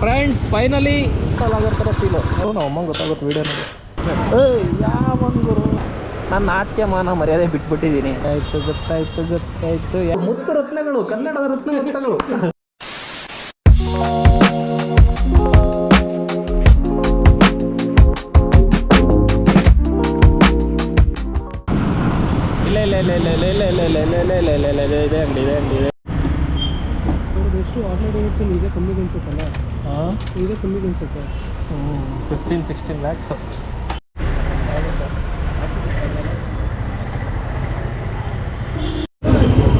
Friends finally ಥರ feel ನಾವು ಅಮ್ಮಂಗೆ ಗೊತ್ತಾಗುತ್ತೆ ವೀಡಿಯೋ ನೋಡಿ. ಏಯ್ ಯಾವಂಗುರು ನಾನು ನಾಚಿಕೆ ಮಾನ ಮರ್ಯಾದೆ ಬಿಟ್ಬಿಟ್ಟಿದ್ದೀನಿ. ಆಯ್ತು ಗೊತ್ತಾಯ್ತು ಗೊತ್ತಾಯ್ತು. ಮುತ್ತು ರತ್ನಗಳು ಕನ್ನಡದ ರತ್ನ ಎಷ್ಟು ಆರ್ಡಿನೇಷನ್ ಇದೆ ಕಮ್ಮಿಗೆ ಅನ್ಸುತ್ತಲ್ಲ? ಹಾಂ ಇದೆ ಕಮ್ಮಿಗೆ ಅನ್ಸುತ್ತೆ. ಫಿಫ್ಟೀನ್ ಸಿಕ್ಸ್ಟೀನ್ ಲ್ಯಾಕ್ಸ್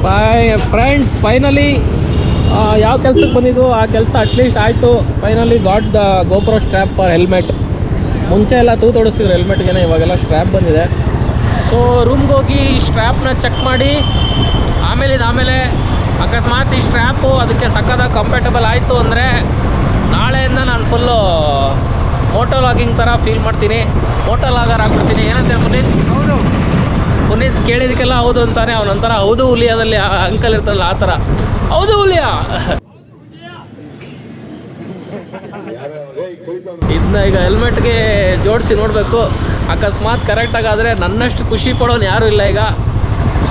ಫೈ ಫ್ರೆಂಡ್ಸ್ ಫೈನಲಿ ಯಾವ ಕೆಲ್ಸಕ್ಕೆ ಬಂದಿದ್ದು ಆ ಕೆಲಸ ಅಟ್ಲೀಸ್ಟ್ ಆಯಿತು. Finally got the GoPro strap for helmet ಮುಂಚೆ ಎಲ್ಲ ತೂ ತೊಡಿಸ್ತಿದ್ರು ಹೆಲ್ಮೆಟ್ಗೆ ಇವಾಗೆಲ್ಲ ಸ್ಟ್ರ್ಯಾಪ್ ಬಂದಿದೆ. ಸೊ ರೂಮ್ಗೆ ಹೋಗಿ ಸ್ಟ್ರ್ಯಾಪ್ನ ಚೆಕ್ ಮಾಡಿ. ಆಮೇಲೆ ಇದು ಆಮೇಲೆ ಅಕಸ್ಮಾತ್ ಈ ಸ್ಟ್ರ್ಯಾಪು ಅದಕ್ಕೆ ಸಕ್ಕದಾಗಿ ಕಂಫರ್ಟಬಲ್ ಆಯಿತು ಅಂದರೆ ನಾಳೆಯಿಂದ ನಾನು ಫುಲ್ಲು ಮೋಟೋ ಲಾಗಿಂಗ್ ಥರ ಫೀಲ್ ಮಾಡ್ತೀನಿ. ಮೋಟೋ ಲಾಗರ್ ಆಗ್ಬಿಡ್ತೀನಿ ಏನಂತ ಪುನೀತ್? ಹೌದು. ಪುನೀತ್ ಕೇಳಿದಕ್ಕೆಲ್ಲ ಹೌದು ಅಂತಾನೆ. ಅವನೊಂಥರ ಹೌದು ಹುಲಿಯಾದಲ್ಲಿ ಅಂಕಲ್ ಇರ್ತಾರಲ್ಲ ಆ ಥರ ಹೌದು ಹುಲಿಯಾ? ಇದನ್ನ ಈಗ ಹೆಲ್ಮೆಟ್ಗೆ ಜೋಡಿಸಿ ನೋಡಬೇಕು. ಅಕಸ್ಮಾತ್ ಕರೆಕ್ಟಾಗಿ ಆದರೆ ನನ್ನಷ್ಟು ಖುಷಿ ಪಡೋನು ಯಾರೂ ಇಲ್ಲ ಈಗ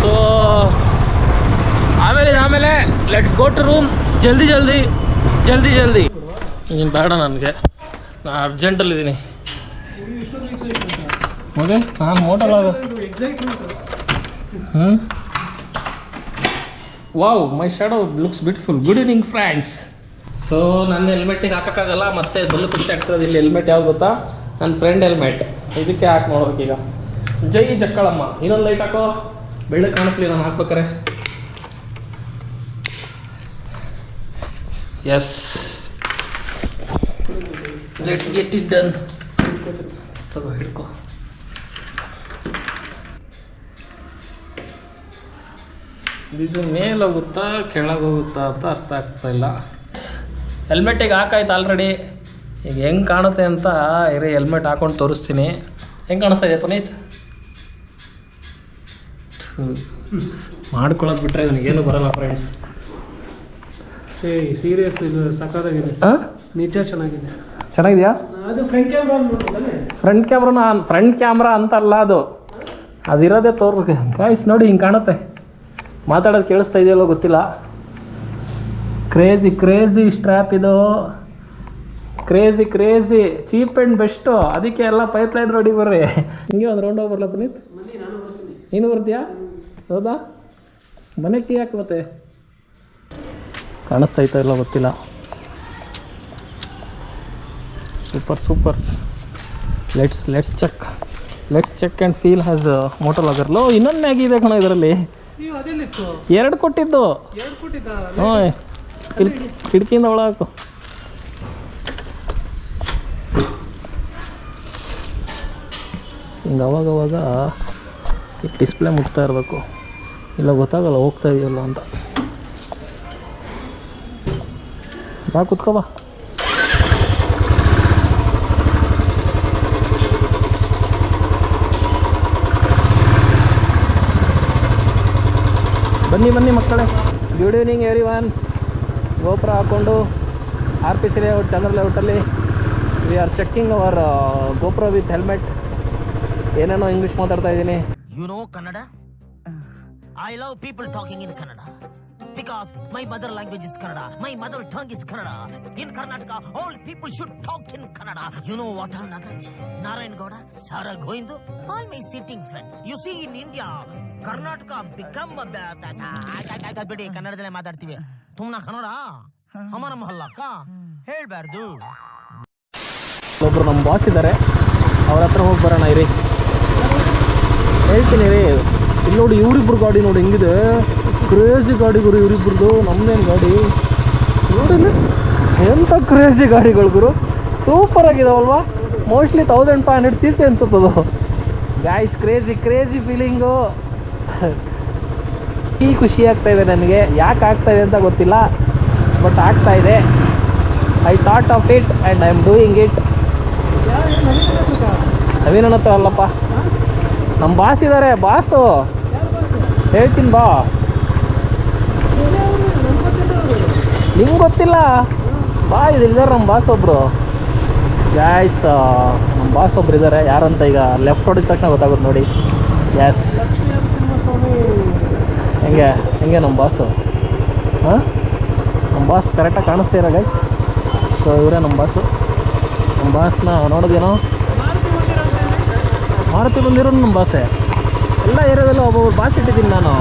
ಸೊ ಆಮೇಲೆ ಆಮೇಲೆ ಲೆಟ್ಸ್ ಗೋ ಟು ರೂಮ್ ಜಲ್ದಿ ಜಲ್ದಿ ಜಲ್ದಿ ಜಲ್ದಿ. ನೀನು ಬೇಡ ನನಗೆ. ನಾನು ಅರ್ಜೆಂಟಲ್ಲಿದ್ದೀನಿ ಓಕೆ ನಾನು ಮೋಟಲ್ ಆಗ ಹ್ಞೂ wow my shadow looks beautiful good evening friends so ನನ್ನ ಹೆಲ್ಮೆಟ್ಟಿಗೆ ಹಾಕೋಕ್ಕಾಗಲ್ಲ, ಮತ್ತೆ ಫುಲ್ ಖುಷಿ ಆಗ್ತದೆ ಇಲ್ಲಿ ಹೆಲ್ಮೆಟ್ ಯಾವ್ದು ಗೊತ್ತಾ? ನನ್ನ ಫ್ರೆಂಡ್ ಹೆಲ್ಮೆಟ್ ಇದಕ್ಕೆ ಹಾಕಿ ನೋಡ್ಬೇಕೀಗ ಜೈ ಜಕ್ಕಳಮ್ಮ. ಇನ್ನೊಂದು ಲೈಟ್ ಹಾಕೋ. ಬೆಳ್ಳಗೆ ಕಾಣಿಸ್ಲಿ ನಾನು ಹಾಕ್ಬೇಕಾರೆ. Yes let's get it done ತಗೋ ಹಿಡ್ಕೋ. ಇದು ಮೇಲೋಗುತ್ತಾ ಕೆಳಗೆ ಹೋಗುತ್ತಾ ಅಂತ ಅರ್ಥ ಆಗ್ತಾ ಇಲ್ಲ. ಹೆಲ್ಮೆಟ್ಟಿಗೆ ಹಾಕಾಯ್ತು ಆಲ್ರೆಡಿ ಈಗ ಹೆಂಗೆ ಕಾಣುತ್ತೆ ಅಂತ ಇರಿ ಹೆಲ್ಮೆಟ್ ಹಾಕೊಂಡು ತೋರಿಸ್ತೀನಿ. ಹೆಂಗೆ ಕಾಣಿಸ್ತಾ ಇದೆ ಪುನೀತ್? ಮಾಡ್ಕೊಳ್ಳೋದು ಬಿಟ್ರೆ ಇವನಿಗೇನು ಬರಲ್ಲ ಫ್ರೆಂಡ್ಸ್ ಸೀರಿಯಸ್ ಇದು ಸಕ್ಕತ್ತಾಗಿದೆ ಹಾಂ ನಿಜ ಚೆನ್ನಾಗಿದೆ. ಚೆನ್ನಾಗಿದೆಯಾ? ಅದು front camera front camera front camera ಅಂತಲ್ಲ ಅದು. ಅದಿರೋದೇ ತೋರ್ಬೇಕು. ಗಾಯ್ಸ್ ನೋಡಿ ಹಿಂಗೆ ಕಾಣುತ್ತೆ. ಮಾತಾಡೋದು ಕೇಳಿಸ್ತಾ ಇದೆಯಲ್ಲೋ ಗೊತ್ತಿಲ್ಲ. ಕ್ರೇಜಿ ಕ್ರೇಜಿ ಸ್ಟ್ರ್ಯಾಪ್ ಇದು. Crazy crazy cheap and best ಅದಕ್ಕೆ ಎಲ್ಲ ಪೈಪ್ ಲೈನ್ ರೋಡಿಗೆ ಬರ್ರಿ. ಹಿಂಗೆ ಒಂದು ರೌಂಡ್ ಹೋಗಿ ಬರಲ್ಲ ಪುನೀತ್? ನೀನು ಬರ್ತೀಯಾ? ಹೌದಾ? ಮನೆ ಕೀ ಹಾಕ್ಬತ್ತೆ ಮತ್ತೆ ಕಾಣಿಸ್ತೈತೋ ಇಲ್ಲ ಗೊತ್ತಿಲ್ಲ. Super super let's let's check let's check and feel has motel ಆಗರ್ಲೋ ಇನ್ನೊಂದು ಮ್ಯಾಗಿ ಇದೆ ಕಣ ಇದರಲ್ಲಿ. ಎರಡು ಕೊಟ್ಟಿದ್ದು. ಹ್ಞೂ ಕಿಟಕಿ ಕಿಟಕಿಯಿಂದ ಒಳಗಾಕು ಹಿಂಗೆ ಅವಾಗ ಅವಾಗ ಈ ಡಿಸ್ಪ್ಲೇ ಮುಟ್ತಾ ಇರಬೇಕು. ಇಲ್ಲ ಗೊತ್ತಾಗಲ್ಲ ಹೋಗ್ತಾ ಇದೆಯಲ್ಲ ಅಂತ. ಬಾ вот ಬಾ ಬನ್ನಿ ಬನ್ನಿ ಮಕ್ಕಳೇ. ಗುಡ್ ಈವ್ನಿಂಗ್ ಎವ್ರಿ ಒನ್ ಗೋಪುರ ಹಾಕ್ಕೊಂಡು R P C layout Chandra ಲೇಔಟಲ್ಲಿ we are checking our ಗೋಪುರ ವಿತ್ ಹೆಲ್ಮೆಟ್ ಏನೇನೋ ಇಂಗ್ಲೀಷ್ ಮಾತಾಡ್ತಾ ಇದ್ದೀನಿ. You know Kannada I love people talking in Kannada. Because my mother language is Kannada. My mother tongue is Kannada. In Karnataka, all people should talk in Kannada. You know what are Nagaraj? Narayan Gowda, Sara Goindu, all my sitting friends. You see in India, Karnataka become a bad... ಬಿಡಿ ಕನ್ನಡದಲ್ಲೇ ಮಾತಾಡ್ತೀವಿ ತುಮ್ನ ಕನ್ನಡ ಅಮರ ಮಹಲ್ಲಕ್ಕ ಹೇಳ್ಬಾರ್ದು ಒಬ್ಬರು ನಮ್ಮ boss ಇದ್ದಾರೆ ಅವ್ರ ಹತ್ರ ಹೋಗಿ ಬರೋಣ ಇರಿ ಹೇಳ್ತೀನಿ ರೀ ಇಲ್ಲಿ ನೋಡಿ ಇವರಿಬ್ರು ಗಾಡಿ ನೋಡಿ ಹೆಂಗಿದೆ ಕ್ರೇಜಿ ಗಾಡಿ ಗುರು ಇವರಿಬ್ರದ್ದು ನಮ್ಮದೇನು ಗಾಡಿ? ನೋಡಿಲ್ಲ? ಎಂಥ ಕ್ರೇಜಿ ಗಾಡಿಗಳು ಗುರು? Super ಆಗಿದಾವಲ್ವಾ? Mostly thousand five hundred C C ಅನ್ಸುತ್ತದು. Guys crazy crazy feeling ಈ ಖುಷಿ ಆಗ್ತಾ ಇದೆ ನನಗೆ. ಯಾಕೆ ಆಗ್ತಾ ಇದೆ ಅಂತ ಗೊತ್ತಿಲ್ಲ ಬಟ್ ಆಗ್ತಾ ಇದೆ. I thought of it and I am doing it ನವೀನ ಅಲ್ಲಪ್ಪ. ನಮ್ಮ ಬಾಸ್ ಇದ್ದಾರೆ ಬಾಸು ಹೇಳ್ತೀನಿ ಬಾ. ನಿಂಗೆ ಗೊತ್ತಿಲ್ಲ? ಬಾ ಇದು ನಮ್ಮ ಬಾಸ್ ಒಬ್ಬರು ಗ್ಯಾಸ್ ನಮ್ಮ ಬಾಸ್ ಒಬ್ರು ಇದ್ದಾರೆ ಯಾರಂತ ಈಗ ಲೆಫ್ಟ್ ಹೊಡಿದ ತಕ್ಷಣ ಗೊತ್ತಾಗುತ್ತೆ ನೋಡಿ. ನರಸಿಂಹಸ್ವಾಮಿ ಹೆಂಗೆ? ಹೆಂಗೆ ನಮ್ಮ ಬಾಸು ಹಾಂ? ನಮ್ಮ ಬಾಸ್ ಕರೆಕ್ಟಾಗಿ ಕಾಣಿಸ್ತೀರ ಗೈಸ್ ಸೊ ಇವರೇ ನಮ್ಮ ಬಾಸು ನಮ್ಮ ಬಾಸ್ನ ನೋಡೋದೇನೋ? ಮಾರುತಿ ಬಂದಿರೋ ನಮ್ಮ ಬಾಸೆ ಎಲ್ಲ ಏರಿಯಾದಲ್ಲೂ ಒಬ್ಬೊಬ್ರು ಬಾಸ್ ಇಟ್ಟಿದ್ದೀನಿ ನಾನು.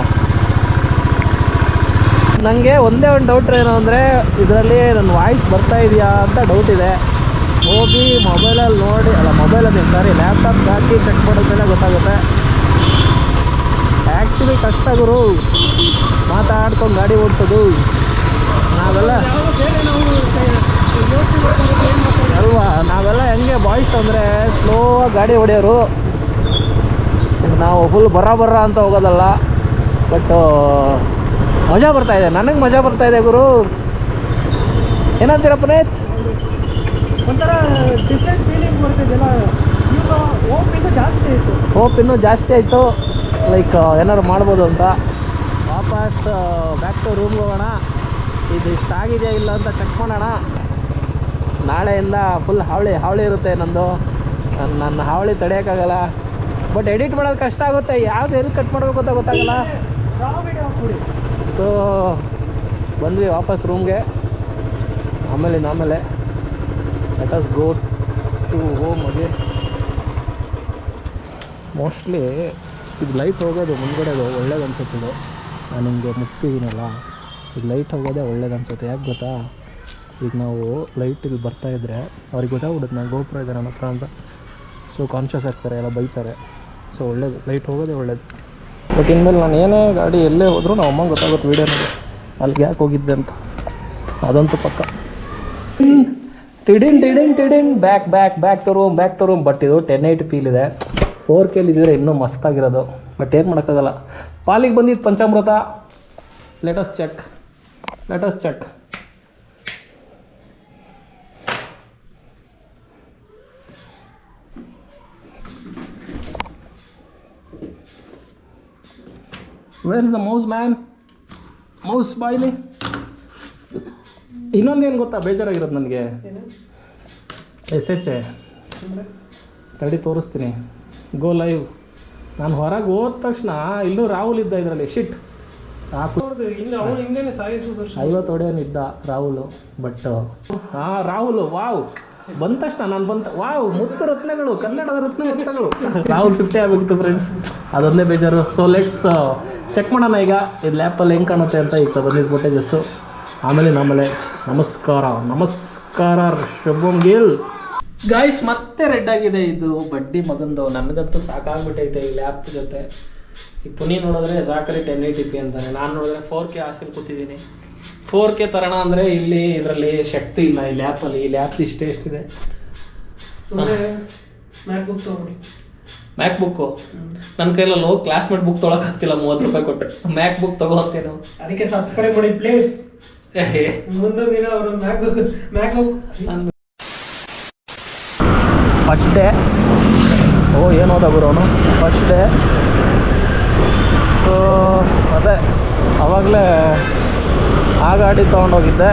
ನನಗೆ ಒಂದೇ ಒಂದು ಡೌಟ್ ಏನು ಅಂದರೆ, ಇದರಲ್ಲಿ ನನ್ನ ವಾಯ್ಸ್ ಬರ್ತಾ ಇದೆಯಾ ಅಂತ ಡೌಟ್ ಇದೆ. ಹೋಗಿ ಮೊಬೈಲಲ್ಲಿ ನೋಡಿ, ಅಲ್ಲ ಮೊಬೈಲಲ್ಲಿ ಸಾರಿ ಲ್ಯಾಪ್ಟಾಪ್ ಹಾಕಿ ಚೆಕ್ ಮಾಡಿದ್ಮೇಲೆ ಗೊತ್ತಾಗುತ್ತೆ. ಆ್ಯಕ್ಚುಲಿ ಕಷ್ಟ ಗುರು, ಮಾತಾಡ್ಕೊಂಡು ಗಾಡಿ ಓಡಿಸೋದು. ನಾವೆಲ್ಲ ಅಲ್ವಾ, ನಾವೆಲ್ಲ ಹೆಂಗೆ ಬಾಯ್ಸ್ ಅಂದರೆ ಸ್ಲೋ ಗಾಡಿ ಹೊಡೆಯೋರು. ನಾವು ಫುಲ್ ಬರ ಬರ ಅಂತ ಹೋಗೋದಲ್ಲ. ಬಟ್ ಮಜಾ ಬರ್ತಾ ಇದೆ. ನನಗೆ ಮಜಾ ಬರ್ತಾ ಇದೆ ಗುರು. ಏನಂತೀರ ಪುನೀತ್? ಒಂಥರ ಡಿಫ್ರೆಂಟ್ ಫೀಲಿಂಗ್ ಬರ್ತಿದ್ದೆಲ್ಲ ಹೋಪ್ ಇನ್ನೂ ಜಾಸ್ತಿ ಆಯಿತು. ಹೋಪ್ ಇನ್ನೂ ಜಾಸ್ತಿ ಆಯಿತು. ಲೈಕ್ ಏನಾದ್ರು ಮಾಡ್ಬೋದು ಅಂತ. ವಾಪಸ್ ಬ್ಯಾಕ್ ಟು ರೂಮ್ಗೆ ಹೋಗೋಣ. ಇದು ಇಷ್ಟ ಆಗಿದೆಯಾ ಇಲ್ಲ ಅಂತ ಚೆಕ್ ಮಾಡೋಣ. ನಾಳೆಯಿಂದ ಫುಲ್ ಹಾವಳಿ ಹಾವಳಿ ಇರುತ್ತೆ ನಂದು. ನನ್ನ ಹಾವಳಿ ತಡೆಯೋಕ್ಕಾಗಲ್ಲ. ಬಟ್ ಎಡಿಟ್ ಮಾಡೋದು ಕಷ್ಟ ಆಗುತ್ತೆ. ಯಾವ್ದು ಎಲ್ಲಿ ಕಟ್ ಮಾಡಬೇಕು ಅಂತ ಗೊತ್ತಾಗಲ್ಲ. ಸೊ ಬಂದ್ವಿ ವಾಪಸ್ ರೂಮ್ಗೆ ಆಮೇಲೆ ಆಮೇಲೆ let us go to home ಅದೇ ಮೋಸ್ಟ್ಲಿ ಇದು ಲೈಟ್ ಹೋಗೋದು ಮುಂದ್ಗಡೆ ಒಳ್ಳೇದು ಅನ್ಸುತ್ತೆ ಇದು. ನಾನು ಹಿಂಗೆ ಮುಟ್ಟಿದ್ದೀನಲ್ಲ ಇದು ಲೈಟ್ ಹೋಗೋದೇ ಒಳ್ಳೇದು ಅನ್ಸುತ್ತೆ. ಯಾಕೆ ಗೊತ್ತಾ? ಈಗ ನಾವು ಲೈಟ್ ಇಲ್ಲಿ ಬರ್ತಾ ಇದ್ದರೆ ಅವ್ರಿಗೆ ಗೊತ್ತಾಗ್ಬಿಡುತ್ತೆ ನಾನು ಗೋಪುರ ಇದೆ ನನ್ನ ಹತ್ರ ಅಂತ. ಸೊ ಕಾನ್ಷಿಯಸ್ ಆಗ್ತಾರೆ, ಎಲ್ಲ ಬೈತಾರೆ. ಸೊ ಒಳ್ಳೇದು ಲೈಟ್ ಹೋಗೋದೇ ಒಳ್ಳೇದು. ಬಟ್ ಇನ್ಮೇಲೆ ನಾನು ಏನೇ ಗಾಡಿ ಎಲ್ಲೇ ಹೋದರೂ ನಾವು ಅಮ್ಮಂಗೆ ಗೊತ್ತಾಗುತ್ತೆ ವೀಡಿಯೋನಲ್ಲಿ ಅಲ್ಲಿಗೆ ಯಾಕೆ ಹೋಗಿದ್ದೆ ಅಂತ. ಅದಂತೂ ಪಕ್ಕ. ಟಿಡಿನ್ ಟಿಡಿನ್ ಟಿಡಿನ್ back back back to room back to room but ಇದು ಟೆನ್ ಏಯ್ಟ್ ಫೀಲ್ ಇದೆ. ಫೋರ್ ಕೆಲ್ ಇದ್ದರೆ ಇನ್ನೂ ಮಸ್ತಾಗಿರೋದು ಬಟ್ ಏನು ಮಾಡೋಕ್ಕಾಗಲ್ಲ. ಪಾಲಿಗೆ ಬಂದಿದ್ದು ಪಂಚಾಮೃತ. Let's check let's check where is the mouse man mouse ಬಾಯ್ಲಿ ಇನ್ನೊಂದೇನು ಗೊತ್ತಾ? ಬೇಜಾರಾಗಿರೋದು ನನಗೆ. ಎಸ್ ಎಚ್ ಎ ತಡಿ ತೋರಿಸ್ತೀನಿ. ಗೋ ಲೈವ್ ನಾನು ಹೊರಗೆ ಹೋದ ತಕ್ಷಣ ಇಲ್ಲೂ ರಾಹುಲ್ ಇದ್ದ ಇದರಲ್ಲಿ. ಶಿಟ್ ಐವತ್ತು ನೋಡ್ದು ಇದ್ದ ಐವತ್ತು ಹೊಡೆಯೋನಿದ್ದ ರಾಹುಲ್ ಬಟ್ ಹಾಂ ರಾಹುಲ್ ವಾವ್. ಬಂದ ತಕ್ಷಣ ನಾನು ಬಂತ ವಾವ್ ಮುತ್ತು ರತ್ನಗಳು ಕನ್ನಡದ ರತ್ನ ಮುತ್ತಗಳು ರಾಹುಲ್ ಫಿಫ್ಟಿ ಆಗಬೇಕಿತ್ತು ಫ್ರೆಂಡ್ಸ್ ಅದೊಂದೇ ಬೇಜಾರು. ಸೊ ಲೆಟ್ಸ್ ಚೆಕ್ ಮಾಡೋಣ ಈಗ. ಇದು ಲ್ಯಾಪಲ್ಲಿ ಹೆಂಗೆ ಕಾಣುತ್ತೆ ಅಂತ ಈಗ ಬಂದಿದ್ದು ಫೋಟೇಜಸ್ಸು ಆಮೇಲೆ ನಮ್ಮಲ್ಲೇ ನಮಸ್ಕಾರ ನಮಸ್ಕಾರ ಶುಭಂ ಗಿಲ್. ಗಾಯ್ಸ್ ಮತ್ತೆ ರೆಡ್ ಆಗಿದೆ ಇದು. ಬಡ್ಡಿ ಮಗಂದು. ನನಗಂತೂ ಸಾಕಾಗ್ಬಿಟ್ಟೈತೆ ಈ ಲ್ಯಾಪ್ ಜೊತೆ. ಈ ಪುನಿ ನೋಡಿದ್ರೆ ಸಾಕರಿ ಟೆನ್ ಏಯ್ಟಿ ಪಿ ಅಂತಾನೆ. ನಾನು ನೋಡಿದ್ರೆ ಫೋರ್ ಕೆ ಆಸೆಲಿ ಕೂತಿದ್ದೀನಿ. ಫೋರ್ ಕೆ ತರೋಣ ಅಂದರೆ ಇಲ್ಲಿ ಇದರಲ್ಲಿ ಶಕ್ತಿ ಇಲ್ಲ ಈ ಲ್ಯಾಪಲ್ಲಿ ಈ ಲ್ಯಾಪ್ ಇಷ್ಟೇ ಇಷ್ಟಿದೆ. ಸುಮ್ಮನೆ ಮ್ಯಾಕ್ ಬುಕ್ ತೊಗೊಬಿಡಿ ಮ್ಯಾಕ್ ಬುಕ್ಕು ನನ್ನ ಕೈಲಲ್ಲಿ ಹೋಗಿ ಕ್ಲಾಸ್ಮೇಟ್ ಬುಕ್ ತೊಗೊಳಕ್ಕಾಗ್ತಿಲ್ಲ ಮೂವತ್ತು ರೂಪಾಯಿ ಕೊಟ್ಟು. ಮ್ಯಾಕ್ ಬುಕ್ ತಗೋತೇನೆ ಅದಕ್ಕೆ ಸಬ್ಸ್ಕ್ರೈಬ್ ಮಾಡಿ ಪ್ಲೀಸ್ ಮುಂದೊಂದು ದಿನ ಅವರು MacBook MacBook first day ಓ ಏನು ಹೋದ ಗುರು ಅವನು? ಫಸ್ಟ್ ಡೇ ಸೊ ಅದೇ ಆವಾಗಲೇ ಆ ಗಾಡಿ ತೊಗೊಂಡೋಗಿದ್ದೆ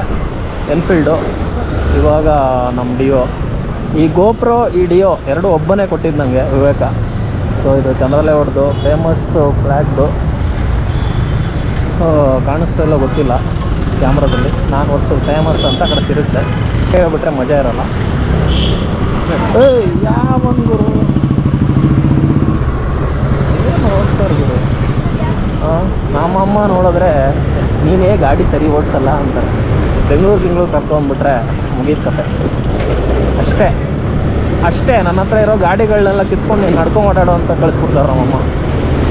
ಎನ್ಫೀಲ್ಡು ಇವಾಗ ನಮ್ಮ ಡಿಯೋ ಈ ಗೋಪ್ರೋ ಈ ಡಿಯೋ ಎರಡು ಒಬ್ಬನೇ ಕೊಟ್ಟಿದ್ದು ನನಗೆ ವಿವೇಕ. ಸೊ ಇದು ಚಂದ್ರಲೆ ಹೊಡೆದು ಫೇಮಸ್ಸು ಫ್ಲ್ಯಾಗ್ದು ಕಾಣಿಸ್ತಾ ಇಲ್ಲ, ಗೊತ್ತಿಲ್ಲ ಕ್ಯಾಮ್ರಾದಲ್ಲಿ. ನಾನು ಒಟ್ಟು ಫೇಮಸ್ ಅಂತ ಕಡೆ ತಿರುತ್ತೆ ಹೇಳ್ಬಿಟ್ರೆ ಮಜಾ ಇರೋಲ್ಲ. ಯಾವೊಂದು ಗುರು? ಏನು ಗುರು ನಮ್ಮಮ್ಮ ನೋಡಿದ್ರೆ ನೀನೇ ಗಾಡಿ ಸರಿ ಓಡಿಸಲ್ಲ ಅಂತಾರೆ. ಬೆಂಗಳೂರು ಬೆಂಗಳೂರು ಕರ್ಕೊಂಡ್ಬಿಟ್ರೆ ಮುಗೀತು ಕತೆ. ಅಷ್ಟೇ. ಅಷ್ಟೇ, ನನ್ನ ಹತ್ರ ಇರೋ ಗಾಡಿಗಳನ್ನೆಲ್ಲ ಕಿತ್ಕೊಂಡು ನೀನು ನಡ್ಕೊಂಡು ಓಡಾಡೋ ಅಂತ ಕಳಿಸ್ಬಿಡ್ತಾರೆ ನಮ್ಮಮ್ಮ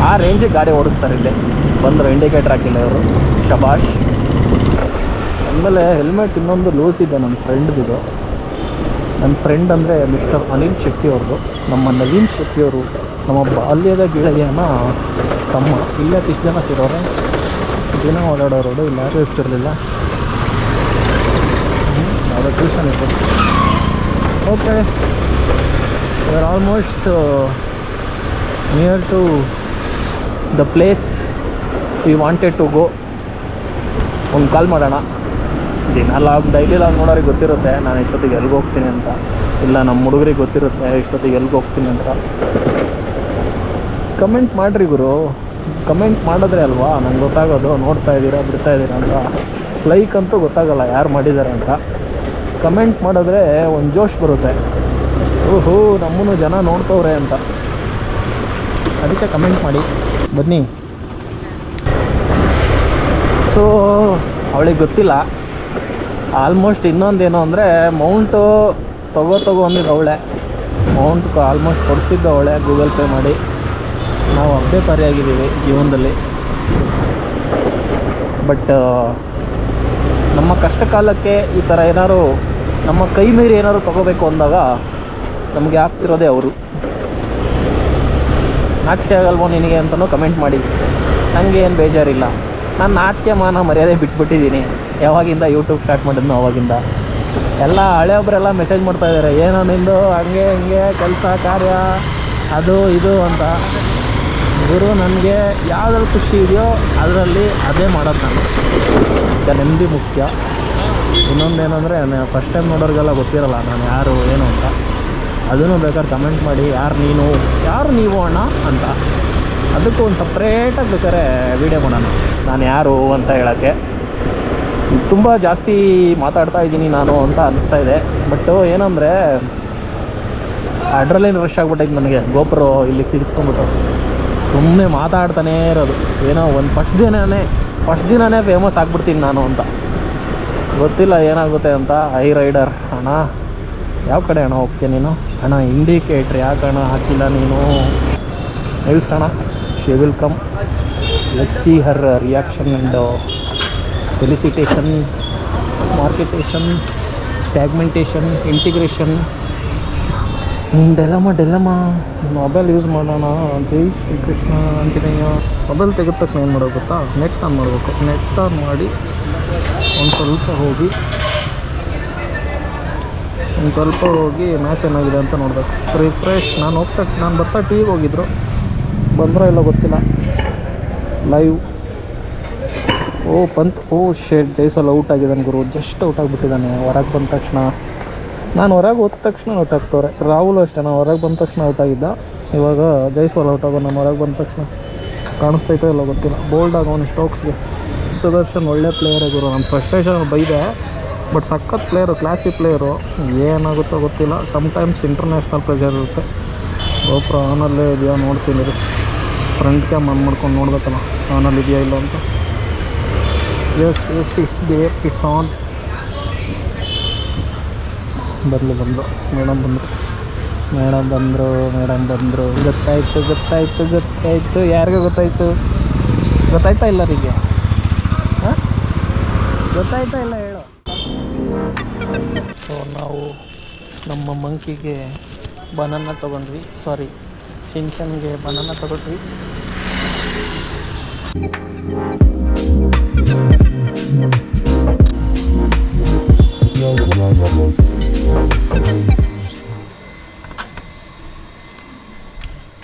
ಆ ರೇಂಜಿಗೆ ಗಾಡಿ ಓಡಿಸ್ತಾರೆ ಇಲ್ಲಿ. ಬಂದರು ಇಂಡಿಕೇಟ್ರ್ ಹಾಕಿಲ್ಲ ಅವರು ಶಬಾಷ್. ಆಮೇಲೆ ಹೆಲ್ಮೆಟ್ ಇನ್ನೊಂದು ಲೂಸ್ ಇದೆ ನನ್ನ ಫ್ರೆಂಡ್ದಿದು ನನ್ನ ಫ್ರೆಂಡ್ ಅಂದರೆ ಮಿಸ್ಟರ್ ಅನಿಲ್ ಶೆಟ್ಟಿ ಅವ್ರದ್ದು ನಮ್ಮ ನವೀನ್ ಶೆಟ್ಟಿಯವರು ನಮ್ಮ ಬಾಲ್ಯದ ಗೆಳೆಯನ ತಮ್ಮ. ಇಲ್ಲೇ ಇಷ್ಟು ಜನ ಸಿಗೋರೆ ದಿನ ಓಡಾಡೋರು ಇಲ್ಲ, ಯಾರೂ ಇರ್ತಿರಲಿಲ್ಲ. ಯಾವುದೋ ಟ್ಯೂಷನ್ ಇತ್ತು okay almost almost near to the place we wanted to go ಒಂದು ಕಾಲ್ ಮಾಡೋಣ. ದಿನ ಲಾಗ್ ಡೈಲಿ ಲಾಗ್ ನೋಡೋರಿಗೆ ಗೊತ್ತಿರುತ್ತೆ, ನಾನು ಇಷ್ಟೊತ್ತಿಗೆ ಎಲ್ಲಿಗೆ ಹೋಗ್ತೀನಿ ಅಂತ. ಇಲ್ಲ ನಮ್ಮ ಹುಡುಗರಿಗೆ ಗೊತ್ತಿರುತ್ತೆ ಇಷ್ಟೊತ್ತಿಗೆ ಎಲ್ಲಿಗೆ ಹೋಗ್ತೀನಿ ಅಂತ. ಕಮೆಂಟ್ ಮಾಡಿರಿ ಗುರು. ಕಮೆಂಟ್ ಮಾಡಿದ್ರೆ ಅಲ್ವಾ? ನಂಗೆ ಗೊತ್ತಾಗೋದು, ನೋಡ್ತಾ ಇದ್ದೀರಾ ಬಿಡ್ತಾ ಇದ್ದೀರಾ ಅಂತ. ಲೈಕ್ ಅಂತೂ ಗೊತ್ತಾಗಲ್ಲ, ಯಾರು ಮಾಡಿದ್ದಾರೆ ಅಂತ. ಕಮೆಂಟ್ ಮಾಡಿದ್ರೆ ಒಂದು ಜೋಶ್ ಬರುತ್ತೆ. ಓಹೋ, ನಮ್ಮನ್ನು ಜನ ನೋಡ್ತವ್ರೆ ಅಂತ. ಅದಕ್ಕೆ ಕಮೆಂಟ್ ಮಾಡಿ. ಬನ್ನಿ. ಸೊ ಅವಳಿಗೆ ಗೊತ್ತಿಲ್ಲ. ಆಲ್ಮೋಸ್ಟ್ ಇನ್ನೊಂದೇನು ಅಂದರೆ ಮೌಂಟು ತಗೋ ತಗೋ ಅಂದಿದ್ದು ಅವಳೆ. ಮೌಂಟ್ ಆಲ್ಮೋಸ್ಟ್ ಕೊಡಿಸಿದ್ದು ಅವಳೆ ಗೂಗಲ್ ಪೇ ಮಾಡಿ. ನಾವು ಅದೇ ಪರಿಯಾಗಿದ್ದೀವಿ ಜೀವನದಲ್ಲಿ. ಬಟ್ ನಮ್ಮ ಕಷ್ಟ ಕಾಲಕ್ಕೆ ಈ ಥರ ಏನಾದ್ರು ನಮ್ಮ ಕೈ ಮೀರಿ ಏನಾದ್ರು ತಗೋಬೇಕು ಅಂದಾಗ ನಮಗೆ ಆಗ್ತಿರೋದೇ ಅವರು. ನಾಚಿಕೆ ಆಗಲ್ವೋ ನಿನಗೆ ಅಂತಲೂ ಕಮೆಂಟ್ ಮಾಡಿ. ನನಗೆ ಏನು ಬೇಜಾರಿಲ್ಲ. ನಾನು ನಾಚಿಕೆ ಮಾನ ಮರ್ಯಾದೆ ಬಿಟ್ಬಿಟ್ಟಿದ್ದೀನಿ. ಯಾವಾಗಿಂದ ಯೂಟ್ಯೂಬ್ ಸ್ಟಾರ್ಟ್ ಮಾಡಿದ್ನೋ ಅವಾಗಿಂದ. ಎಲ್ಲ ಹಳೆಯೊಬ್ಬರೆಲ್ಲ ಮೆಸೇಜ್ ಮಾಡ್ತಾಯಿದ್ದಾರೆ ಏನೋ ನಿಂದು, ಹಂಗೆ ಹಿಂಗೆ, ಕೆಲಸ, ಕಾರ್ಯ, ಅದು, ಇದು ಅಂತ. ಗುರು, ನನಗೆ ಯಾವ್ದ್ರಲ್ಲಿ ಖುಷಿ ಇದೆಯೋ ಅದರಲ್ಲಿ ಅದೇ ಮಾಡೋದು ನಾನು. ಈಗ ನೆಮ್ಮದಿ ಮುಖ್ಯ. ಇನ್ನೊಂದೇನೆಂದರೆ ಫಸ್ಟ್ ಟೈಮ್ ನೋಡೋರಿಗೆಲ್ಲ ಗೊತ್ತಿರಲ್ಲ ನಾನು ಯಾರು, ಏನು ಅಂತ. ಅದನ್ನು ಬೇಕಾದ್ರೆ ಕಮೆಂಟ್ ಮಾಡಿ, ಯಾರು ನೀನು, ಯಾರು ನೀವು ಅಣ್ಣ ಅಂತ. ಅದಕ್ಕೂ ಒಂದು ಸಪ್ರೇಟಾಗಿ ಬೇಕಾದ್ರೆ ವೀಡಿಯೋ ಮಾಡೋಣ. ನಾನು ಯಾರು ಅಂತ ಹೇಳೋಕ್ಕೆ. ತುಂಬ ಜಾಸ್ತಿ ಮಾತಾಡ್ತಾ ಇದ್ದೀನಿ ನಾನು ಅಂತ ಅನಿಸ್ತಾ ಇದೆ. ಬಟ್ಟು ಏನಂದರೆ ಅಡ್ರಲ್ಲಿನ ರಶ್ ಆಗ್ಬಿಟ್ಟೈತೆ ನನಗೆ. ಗೋಪುರ ಇಲ್ಲಿ ಸಿಗಿಸ್ಕೊಂಬಿಟ್ಟು ಸುಮ್ಮನೆ ಮಾತಾಡ್ತಾನೇ ಇರೋದು. ಏನೋ ಒಂದು ಫಸ್ಟ್ ದಿನವೇ ಫಸ್ಟ್ ದಿನವೇ ಫೇಮಸ್ ಆಗಿಬಿಡ್ತೀನಿ ನಾನು ಅಂತ. ಗೊತ್ತಿಲ್ಲ ಏನಾಗುತ್ತೆ ಅಂತ ಐ ರೈಡರ್, ಅಣ್ಣ, ಯಾವ ಕಡೆ ಅಣ್ಣ ಹೋಗ್ತೀಯ ನೀನು? ಅಣ್ಣ ಇಂಡಿಕೇಟ್ರ್ ಯಾಕೆ ಅಣ್ಣ ಹಾಕಿಲ್ಲ ನೀನು? ನಿಲ್ಸೋಣ she will come let see her reaction and felicitation ಮಾರ್ಕೆಟೇಷನ್ ಸ್ಟ್ಯಾಗ್ಮೆಂಟೇಷನ್ ಇಂಟಿಗ್ರೇಷನ್ ಡೆಲಮ ಡೆಲಮ. ಮೊಬೈಲ್ ಯೂಸ್ ಮಾಡೋಣ, ಜೈ ಶ್ರೀ ಕೃಷ್ಣ ಆಂಜನೇಯ. ಮೊಬೈಲ್ ತೆಗೆದ ತಕ್ಷಣ ಏನು ಮಾಡೋದು ಗೊತ್ತಾ? ನೆಟ್ ಆನ್ ಮಾಡಬೇಕು. ನೆಟ್ ಆನ್ ಮಾಡಿ ಒಂದು ಸ್ವಲ್ಪ ಹೋಗಿ, ಒಂದು ಸ್ವಲ್ಪ ಹೋಗಿ ಮ್ಯಾಚ್ ಏನಾಗಿದೆ ಅಂತ ನೋಡಬೇಕು. ರಿಫ್ರೆಶ್ ನಾನು ಹೋಗ್ತಾ ನಾನು ಬರ್ತಾ ಟಿ ವಿಗೆ ಹೋಗಿದ್ರು. ಬಂದ್ರೋ ಇಲ್ಲ ಗೊತ್ತಿಲ್ಲ. ಲೈವ್ ಓ, ಪಂತ್ ಓ ಶೇಟ್ ಜೈಸಲ್ ಔಟ್ ಆಗಿದ್ದಾನೆ ಗುರು. Just out ಆಗಿಬಿಟ್ಟಿದ್ದಾನೆ. ಹೊರಗೆ ಬಂದ ತಕ್ಷಣ. ನಾನು ಹೊರಗೆ ಹೋದ ತಕ್ಷಣ ಔಟ್ ಆಗ್ತವ್ರೆ. ರಾಹುಲ್ ಅಷ್ಟೇ, ನಾನು ಹೊರಗೆ ಬಂದ ತಕ್ಷಣ ಔಟ್ ಆಗಿದ್ದ. ಇವಾಗ ಜೈಸ್ವಾಲ್ ಔಟ್ ಆಗೋ ನಾನು ಹೊರಗೆ ಬಂದ ತಕ್ಷಣ. ಕಾಣಿಸ್ತೈತೋ ಇಲ್ಲ ಗೊತ್ತಿಲ್ಲ. ಬೋಲ್ಡ್ ಆಗೋನು ಸ್ಟೋಕ್ಸ್ಗೆ ಸುದರ್ಶನ್ ಒಳ್ಳೆ ಪ್ಲೇಯರ್ ಗುರು. ನಾನು ಫ್ರಸ್ಟ್ರೇಷನ್ ಬೈದೆ. ಬಟ್ ಸಖತ್ ಪ್ಲೇಯರು ಕ್ಲಾಸಿ ಪ್ಲೇಯರು ಏನಾಗುತ್ತೋ ಗೊತ್ತಿಲ್ಲ. ಸಮ್ಟೈಮ್ಸ್ ಇಂಟರ್ನ್ಯಾಷನಲ್ ಪ್ರೆಷರ್ ಇರುತ್ತೆ. ಗೋಪುರ ಆನಲ್ಲೇ ಇದೆಯಾ ನೋಡ್ತೀನಿ ಫ್ರಂಟ್ ಕ್ಯಾಮ್ ಆನ್ ಮಾಡ್ಕೊಂಡು ನೋಡ್ಬೇಕಲ್ಲ ಆನಲ್ಲಿ ಇದೆಯಾ ಇಲ್ಲ ಅಂತ. Yes yes it's there it's on ಬರಲಿ ಬಂದು ಮೇಡಮ್ ಬಂದರು. ಮೇಡಮ್ ಬಂದರು ಮೇಡಮ್ ಬಂದರು. ಗೊತ್ತಾಯ್ತು, ಗೊತ್ತಾಯಿತು, ಗೊತ್ತಾಯ್ತು. ಯಾರಿಗೂ ಗೊತ್ತಾಯಿತು? ಗೊತ್ತಾಯ್ತಾ ಇಲ್ಲ ನಿಮಗೆ ಹಾಂ? ಗೊತ್ತಾಯ್ತಾ ಇಲ್ಲ ಹೇಳು. ಸೊ ನಾವು ನಮ್ಮ ಮಂಕಿಗೆ ಬನಾನ ತೊಗೊಂಡ್ವಿ. ಸಾರಿ ಶಿನ್ಶನ್ಗೆ ಬನಾನ ತೊಗೊಂಡ್ವಿ.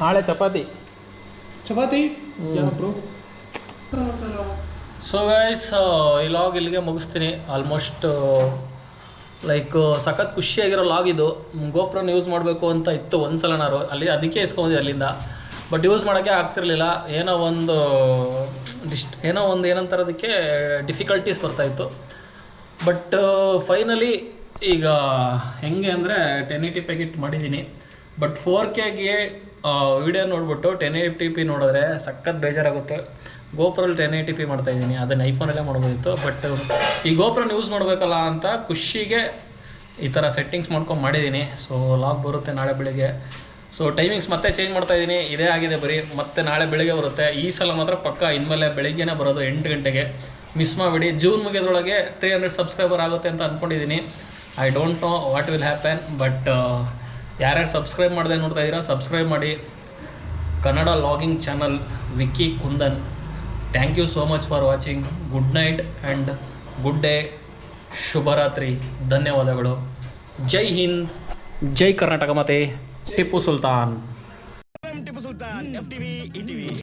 ನಾಳೆ ಚಪಾತಿ. ಚಪಾತಿ? ಸೊ ಗೈಸ್ ಈ ಲಾಗ್ ಇಲ್ಲಿಗೆ ಮುಗಿಸ್ತೀನಿ. ಆಲ್ಮೋಸ್ಟ್ ಲೈಕ್ ಸಖತ್ ಖುಷಿಯಾಗಿರೋ ಲಾಗ್ ಇದು. ಗೋಪ್ರನ ಯೂಸ್ ಮಾಡಬೇಕು ಅಂತ ಇತ್ತು ಒಂದು ಸಲನಾರು ಅಲ್ಲಿ ಅದಕ್ಕೆ ಇಸ್ಕೊಂಡಿದ್ದೆ ಅಲ್ಲಿಂದ. ಬಟ್ ಯೂಸ್ ಮಾಡೋಕ್ಕೆ ಆಗ್ತಿರ್ಲಿಲ್ಲ. ಏನೋ ಒಂದು ಡಿಸ್ಟ್ ಏನೋ ಒಂದು ಏನಂತಾರೆ ಅದಕ್ಕೆ ಡಿಫಿಕಲ್ಟೀಸ್ ಬರ್ತಾಯಿತ್ತು ಬಟ್ ಫೈನಲಿ ಈಗ ಹೆಂಗೆ ಅಂದರೆ ಟೆನ್ ಏಯ್ಟಿ ಪ್ಯಾಕೆಟ್ ಮಾಡಿದ್ದೀನಿ. ಬಟ್ ಫೋರ್ ಕೆಗೆ ವಿಡಿಯೋ ನೋಡ್ಬಿಟ್ಟು ಟೆನ್ ಏಯ್ಟಿ ಪಿ ನೋಡಿದ್ರೆ ಸಖತ್ ಬೇಜಾರಾಗುತ್ತೆ. ಗೋಪ್ರಲ್ಲಿ ಟೆನ್ ಏಯ್ಟಿ ಪಿ ಮಾಡ್ತಾಯಿದ್ದೀನಿ ಅದನ್ನು ಐಫೋನಲ್ಲೇ ಮಾಡ್ಬೋದಿತ್ತು. ಬಟ್ ಈ ಗೋಪುರನ ಯೂಸ್ ಮಾಡಬೇಕಲ್ಲ ಅಂತ ಖುಷಿಗೆ ಈ ಥರ ಸೆಟ್ಟಿಂಗ್ಸ್ ಮಾಡ್ಕೊಂಡು ಮಾಡಿದ್ದೀನಿ. ಸೊ ಲಾಗ್ ಬರುತ್ತೆ ನಾಳೆ ಬೆಳಿಗ್ಗೆ. ಸೊ ಟೈಮಿಂಗ್ಸ್ ಮತ್ತೆ ಚೇಂಜ್ ಮಾಡ್ತಾ ಇದ್ದೀನಿ. ಇದೇ ಆಗಿದೆ ಬರೀ. ಮತ್ತೆ ನಾಳೆ ಬೆಳಿಗ್ಗೆ ಬರುತ್ತೆ. ಈ ಸಲ ಮಾತ್ರ ಪಕ್ಕ ಇನ್ಮೇಲೆ ಬೆಳಿಗ್ಗೆನೇ ಬರೋದು ಎಂಟು ಗಂಟೆಗೆ. ಮಿಸ್ ಮಾಡಿಬಿಡಿ. ಜೂನ್ ಮುಗಿಯೋದ್ರೊಳಗೆ ತ್ರೀ ಹಂಡ್ರೆಡ್ ಸಬ್ಸ್ಕ್ರೈಬರ್ ಆಗುತ್ತೆ ಅಂತ ಅಂದ್ಕೊಂಡಿದ್ದೀನಿ I don't know what will happen but ಯಾರ್ಯಾರು ಸಬ್ಸ್ಕ್ರೈಬ್ ಮಾಡದೆ ನೋಡ್ತಾ ಇದ್ದೀರಾ, ಸಬ್ಸ್ಕ್ರೈಬ್ ಮಾಡಿ. Kannada vlogging channel Vicky Kundan. Thank you so much for watching good night and good day ಶುಭರಾತ್ರಿ. ಧನ್ಯವಾದಗಳು. ಜೈ ಹಿಂದ್. ಜೈ ಕರ್ನಾಟಕ ಮಾತೆ. ಟಿಪ್ಪು ಸುಲ್ತಾನ್.